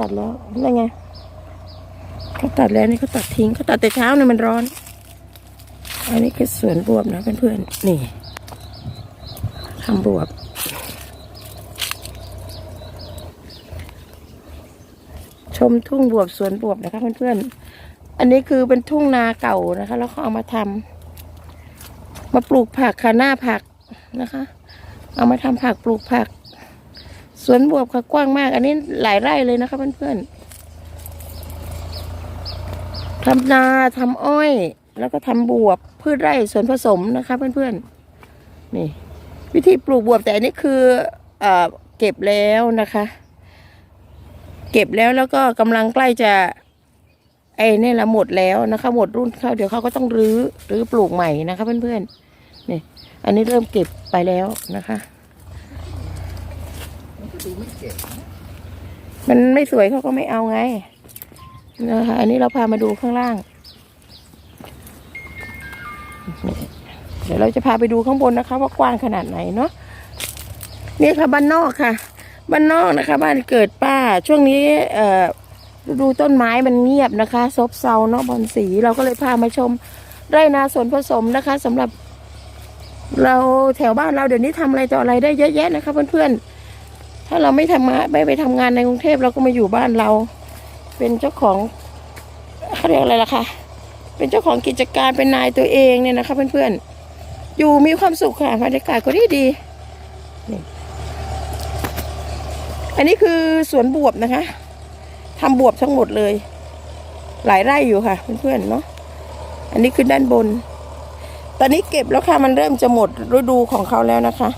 ตัดแล้วนั่นไงเขาตัดแล้วนี่เขาตัดทิ้งเขาตัดแต่เช้าเนี่ยมันร้อน อันนี้คือสวนบวบนะเพื่อนๆนี่ทำบวบชมทุ่งบวบสวนบวบนะคะเพื่อนๆ อันนี้คือเป็นทุ่งนาเก่านะคะ แล้วเขาเอามาทำมาปลูกผักค่ะหน้าผักนะคะ เอามาทำผักปลูกผัก สวนบวบค่ะกว้างมาก อันนี้หลายไร่เลยนะคะเพื่อนๆทำนาทำอ้อย แล้วก็ทำบวบพืชไร่สวนผสมนะคะ เพื่อนๆนี่ วิธีปลูกบวบแต่อันนี้คือเอเก็บแล้วนะคะ เก็บแล้วแล้วก็กำลังใกล้จะไอ้นี่ละหมดแล้วนะคะ หมดรุ่นเขาเดี๋ยวเขาก็ต้องรื้อรื้อปลูกใหม่นะคะ เพื่อนๆนี่ อันนี้เริ่มเก็บไปแล้วนะคะ มันก็ดูไม่เก็บมันไม่สวยเขาก็ไม่เอาไงนะคะอันนี้เราพามาดูข้างล่าง เดี๋ยวเราจะพาไปดูข้างบนนะคะ ว่ากว้างขนาดไหนเนาะนี่ค่ะบ้านนอกค่ะ บ้านนอกนะคะ บ้านเกิดป้า ช่วงนี้เอ่อดูต้นไม้มันเงียบนะคะ ซบเซาเนาะบอลสีเราก็เลยพามาชมไร่นาสวนผสมนะคะสำหรับ เราแถวบ้านเราเดี๋ยวนี้ทำอะไรต่ออะไรได้เยอะแยะนะคะเพื่อนๆ ถ้าเราไม่ทำงานไม่ไปทำงานในกรุงเทพเราก็มาอยู่บ้านเรา เป็นเจ้าของเขาเรียกอะไรล่ะคะเป็นเจ้าของกิจการเป็นนายตัวเองเนี่ยนะคะ เพื่อนๆ อยู่มีความสุขค่ะบรรยากาศก็ดีดีนี่อันนี้คือสวนบวบนะคะทำบวบทั้งหมดเลย หลายไร่อยู่ค่ะ เพื่อนๆเนาะอันนี้คือด้านบน ตอนนี้เก็บแล้วค่ะมันเริ่มจะหมดฤดูของเขาแล้วนะคะ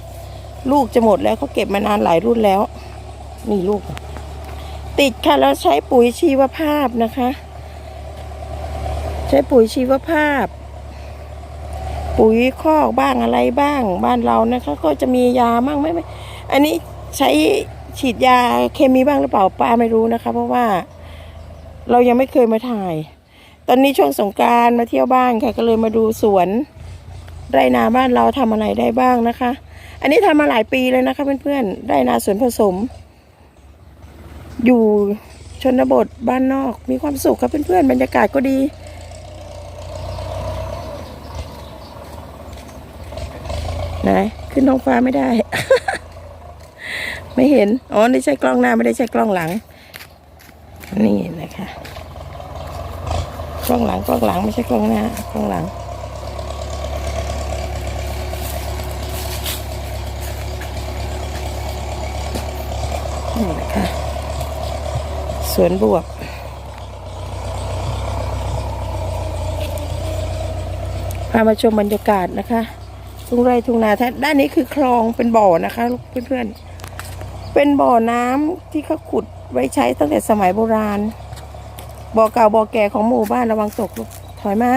ลูกจะหมดแล้วเขาเก็บมานานหลายรุ่นแล้วนี่ลูก ติดค่ะแล้วใช้ปุ๋ยชีวภาพนะคะ ใช้ปุ๋ยชีวภาพ ปุ๋ยคอกบ้างอะไรบ้าง บ้านเรานะคะ ก็จะมียาบ้างไหมไม่อันนี้ใช้ฉีดยาเคมีบ้างหรือเปล่าป้าไม่รู้นะคะ เพราะว่าเรายังไม่เคยมาถ่าย ตอนนี้ช่วงสงการมาเที่ยวบ้านค่ะก็เลยมาดูสวน ไรนาบ้านเราทำอะไรได้บ้างนะคะ อันนี้ทำมาหลายปีเลยนะคะเพื่อนๆไรนาสวนผสม อยู่ชนบทบ้านนอกมีความสุขครับเพื่อนๆบรรยากาศก็ดีไหนขึ้นท้องฟ้าไม่ได้ ไม่เห็น อ๋อนี่ใช้กล้องหน้าไม่ได้ใช้กล้องหลัง นี่นะคะ กล้องหลังกล้องหลังไม่ใช่กล้องหน้ากล้องหลัง นี่นะคะสวนบวบพามาชมบรรยากาศนะคะ ทุ่งไร่ทุ่งนาแท้ด้านนี้คือคลองเป็นบ่อนะคะเพื่อนๆ เป็นบ่อน้ำที่เขาขุดไว้ใช้ตั้งแต่สมัยโบราณ บ่อเก่าบ่อแก่ของหมู่บ้านระวังตกลูกถอยมา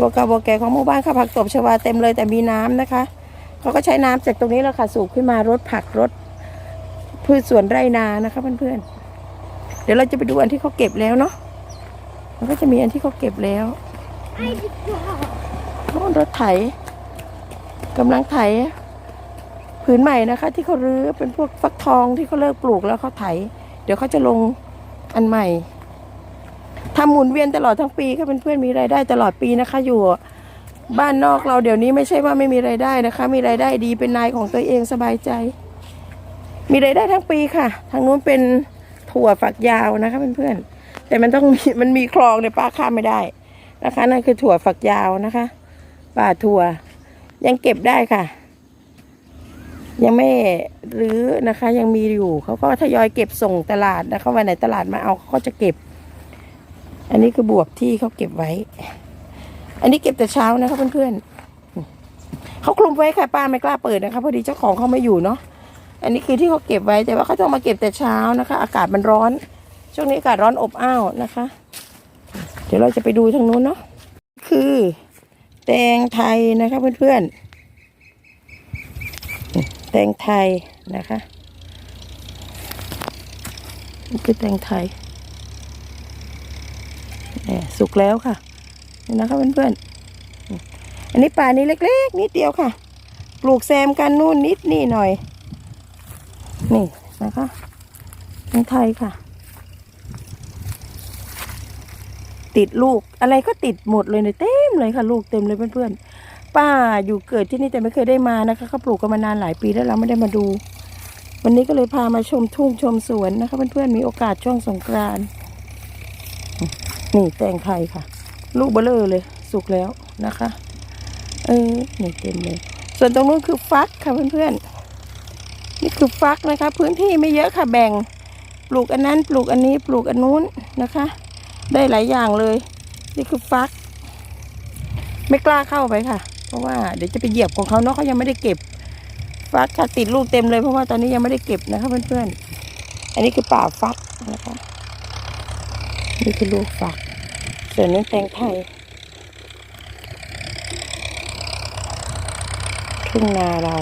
บ่อเก่าบ่อแก่ของหมู่บ้านข้าผักตบชวาเต็มเลยแต่มีน้ำนะคะเขาก็ใช้น้ำจากตรงนี้แหละค่ะสูบขึ้นมารดผักรด พืชสวนไร่นานะคะเพื่อนๆ เดี๋ยวเราจะไปดูอันที่เขาเก็บแล้วเนาะ มันก็จะมีอันที่เขาเก็บแล้วโน่นรถไถกำลังไถผืนใหม่นะคะ ที่เขารื้อเป็นพวกฟักทองที่เขาเลิกปลูกแล้วเขาไถ เดี๋ยวเขาจะลงอันใหม่ทำหมุนเวียนตลอดทั้งปีค่ะเพื่อนๆมีรายได้ตลอดปีนะคะ อยู่บ้านนอกเราเดี๋ยวนี้ไม่ใช่ว่าไม่มีรายได้นะคะ มีรายได้ดีเป็นนายของตัวเองสบายใจ มีรายได้ทั้งปีค่ะ ทางนู้นเป็นถั่วฝักยาวนะคะเพื่อนๆแต่มันต้องมีมันมีคลองเนี่ยป้าข้ามไม่ได้นะคะนั่นคือถั่วฝักยาวนะคะป่าถั่ว ยังเก็บได้ค่ะ ยังไม่รื้อนะคะ ยังมีอยู่เขาก็ทยอยเก็บส่งตลาดนะคะวันไหนตลาดมาเอาเขาก็จะเก็บ อันนี้คือบวบที่เขาเก็บไว้ อันนี้เก็บแต่เช้านะคะเพื่อนๆเขาคลุมไว้ค่ะป้าไม่กล้าเปิดนะคะพอดีเจ้าของเขาไม่อยู่เนาะ อันนี้คือที่เขาเก็บไว้แต่ว่าเขาต้องมาเก็บแต่เช้านะคะ อากาศมันร้อน ช่วงนี้อากาศร้อนอบอ้าวนะคะ เดี๋ยวเราจะไปดูทางนู้นเนาะคือ แตงไทยนะคะเพื่อนๆแตงไทยนะคะนี่คือแตงไทยเนี่ยสุกแล้วค่ะนี่นะคะเพื่อนๆอันนี้ป่านี้เล็กๆ นิดเดียวค่ะ ปลูกแซมกันนู่นนิดนี่หน่อย นี่นะคะแตงไทยค่ะ ติดลูกอะไรก็ติดหมดเลยเนี่ยเต็มเลยค่ะ ลูกเต็มเลยเพื่อนๆ ป้าอยู่เกิดที่นี่แต่ไม่เคยได้มานะคะเขาปลูกกันมานานหลายปีแล้วเราไม่ได้มาดู วันนี้ก็เลยพามาชมทุ่งชมสวนนะคะ เพื่อนๆ มีโอกาสช่วงสงกรานต์นี่แตงไทยค่ะ ลูกเบลอเลย สุกแล้วนะคะ เออนี่เต็มเลย ส่วนตรงนู้นคือฟักค่ะเพื่อนๆ นี่คือฟักนะคะ พื้นที่ไม่เยอะค่ะแบ่ง ปลูกอันนั้น ปลูกอันนี้ ปลูกอันนู้นนะคะ ได้หลายอย่างเลย นี่คือฟัก ไม่กล้าเข้าไปค่ะ เพราะว่าเดี๋ยวจะไปเหยียบของเขาเนาะเขายังไม่ได้เก็บ ฟักค่ะติดลูกเต็มเลยเพราะว่าตอนนี้ยังไม่ได้เก็บนะคะเพื่อนๆ อันนี้คือป่าฟักนะคะนี่คือลูกฟัก ส่วนนี้แตงไทยทุ่งนาเรา